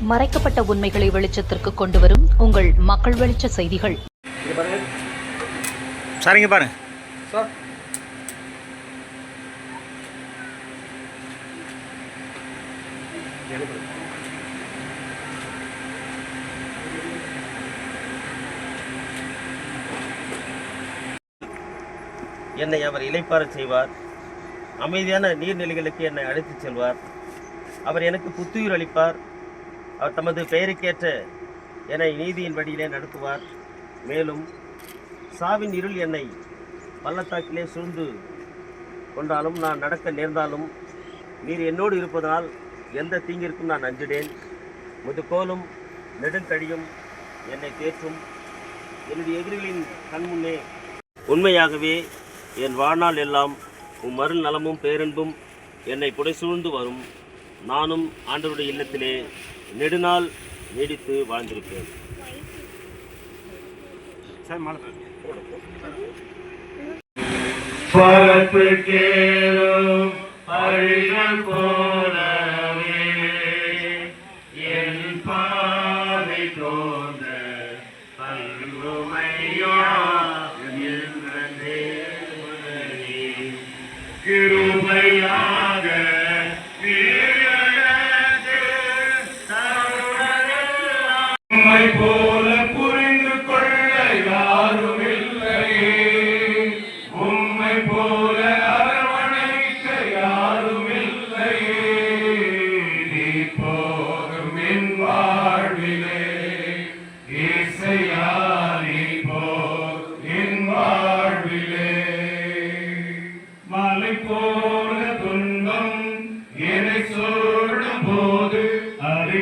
மறைக்கப்பட்ட உண்மைகளை வெளிச்சத்திற்கு கொண்டு வரும் உங்கள் மக்கள் வெளிச்ச செய்திகள். இங்க பாருங்க. சார். என்னை அவர் இளைப்பாறச் செய்வார். அமைதியான நீர்நிலைகளுக்கு என்னை அழைத்துச் செல்வார். அவர் எனக்கு புத்துயிர் அளிப்பார். அவர் தமது பெயருக்கேற்ற என்னை நீதியின் வழியிலே நடத்துவார். மேலும் சாவின் இருள் என்னை பள்ளத்தாக்கிலே சூழ்ந்து கொண்டாலும் நான் நடக்க நேர்ந்தாலும் நீர் என்னோடு இருப்பதனால் எந்த தீங்கிற்கும் நான் அஞ்சிடேன். முதுகோலும் நெடுங்கழியும் என்னை தேற்றும். என்னுடைய எதிரிகளின் கண்முன்னே உண்மையாகவே என் வாழ்நாள் எல்லாம் உம் மருள் நலமும் பேரன்பும் என்னை புடைசூழ்ந்து வரும். நானும் ஆண்டவருடைய இல்லத்திலே நெடுநாள் நீடித்து வாழ்ந்திருப்பேன். பரப்பு கேளும் பழிகள் போலவே என் பாதை தோன்ற இசையா நீ என் வாழ்விலே. மலை போல துன்பம் என்னை போது அதை